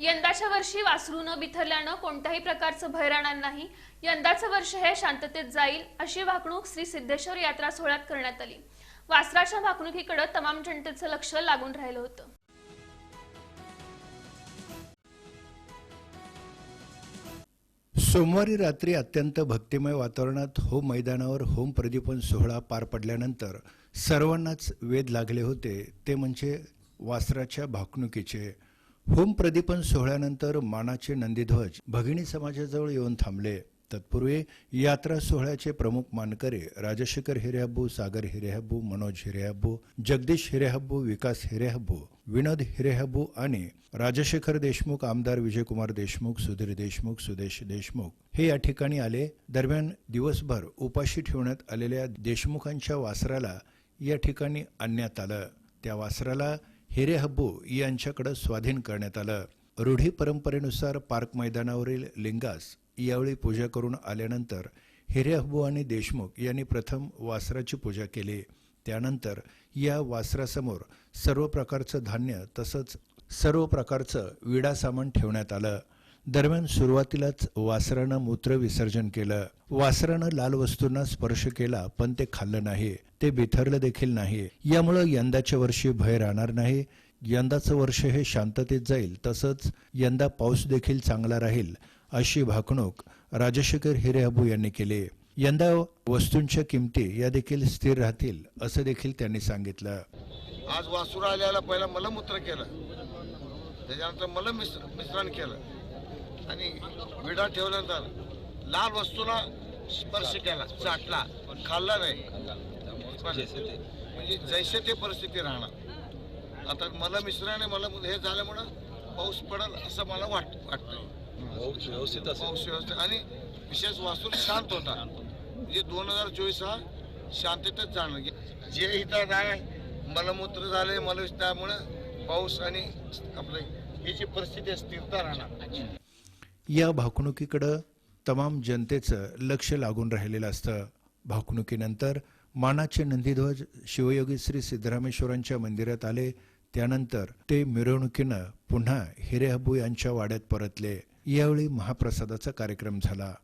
यंदाच्या वर्षी वासरू न बिथरल्यानं कोणत्याही प्रकारचं भय राहणार नाही. यंदाचं वर्ष हे शांततेत जाईल अशी वागणूक श्री सिद्धेश्वर यात्रा सोहळ्यात करण्यात आली. वासराच्या वागणुकीकडे तमाम जनतेचं लक्ष लागून राहिलं होतं. सोमवारी रात्री अत्यंत भक्तिमय वातावरणात होम मैदानावर होम प्रदीपन सोहळा पार पडल्यानंतर सर्वांनाच वेध लागले होते. ते म्हणजे वासराच्या भाकणुकीचे होम प्रदीपन सोहळ्यानंतर मानाचे नंदीध्वज भगिनी समाजाजवळ येऊन थांबले. तत्पूर्वी यात्रा सोहळ्याचे प्रमुख मानकरी राजशेखर हिरेहब्बू सागर हिरेहब्बू मनोज हिरेहब्बू जगदीश हिरेहब्बू विकास हिरेहब्बू विनोद हिरेहब्बू आणि राजशेखर देशमुख आमदार विजयकुमार देशमुख सुधीर देशमुख सुदेश देशमुख हे या ठिकाणी आले. दरम्यान दिवसभर उपाशी ठेवण्यात आलेल्या देशमुखांच्या वासराला या ठिकाणी आणण्यात आलं. त्या वासराला हिरेहब्बू यांच्याकडे स्वाधीन करण्यात आलं. रूढी परंपरेनुसार पार्क मैदानावरील लिंगास यावेळी पूजा करून आल्यानंतर हिरेहब्बू आणि देशमुख यांनी प्रथम वासराची पूजा केली. त्यानंतर या वासरासमोर सर्व प्रकारचं धान्य तसंच सर्व प्रकारचं विडा सामान ठेवण्यात आलं. दरम्यान सुरुवातीलाच वासरानं मूत्र विसर्जन केलं. वासरानं लाल वस्तूंना स्पर्श केला पण ते खाल्लं नाही. ते बिथरलं देखील नाही. यामुळं यंदाच्या वर्षी भय राहणार नाही. यंदाचं वर्ष हे शांततेत जाईल तसंच यंदा पाऊस देखील चांगला राहील अशी भाकणूक राजशेखर हिरेअबू यांनी केली. यंदा वस्तूंच्या किमती या देखील स्थिर राहतील असं देखील त्यांनी सांगितलं. आज वासुरा आल्याला पहिला मलमूत्र केलं. त्याच्यानंतर मल मिश्रण केलं. आणि विडा ठेवल्यानंतर लाल वस्तूला स्पर्श केला चाटला पण खाल्ला नाही म्हणजे जैसे ते परिस्थिती राहणार. आता मल मिश्रण मल हे झाल्यामुळं पाऊस पडेल असं मला वाट वाटतं व्यवस्थित पाऊस व्यवस्था आणि विशेष वास्तू शांत होता. म्हणजे दोन हजार चोवीस हा शांततेत जाणं. जे इथं काय मलमूत्र झाले मल त्यामुळं पाऊस आणि आपलं ही जी परिस्थिती स्थिरता राहणार. या भाकणुकीकडं तमाम जनतेचं लक्ष लागून राहिलेलं असतं. भाकणुकीनंतर मानाचे नंदीध्वज शिवयोगी श्री सिद्धरामेश्वरांच्या मंदिरात आले. त्यानंतर ते मिरवणुकीनं पुन्हा हिरेहबू यांच्या वाड्यात परतले. यावेळी महाप्रसादाचा कार्यक्रम झाला.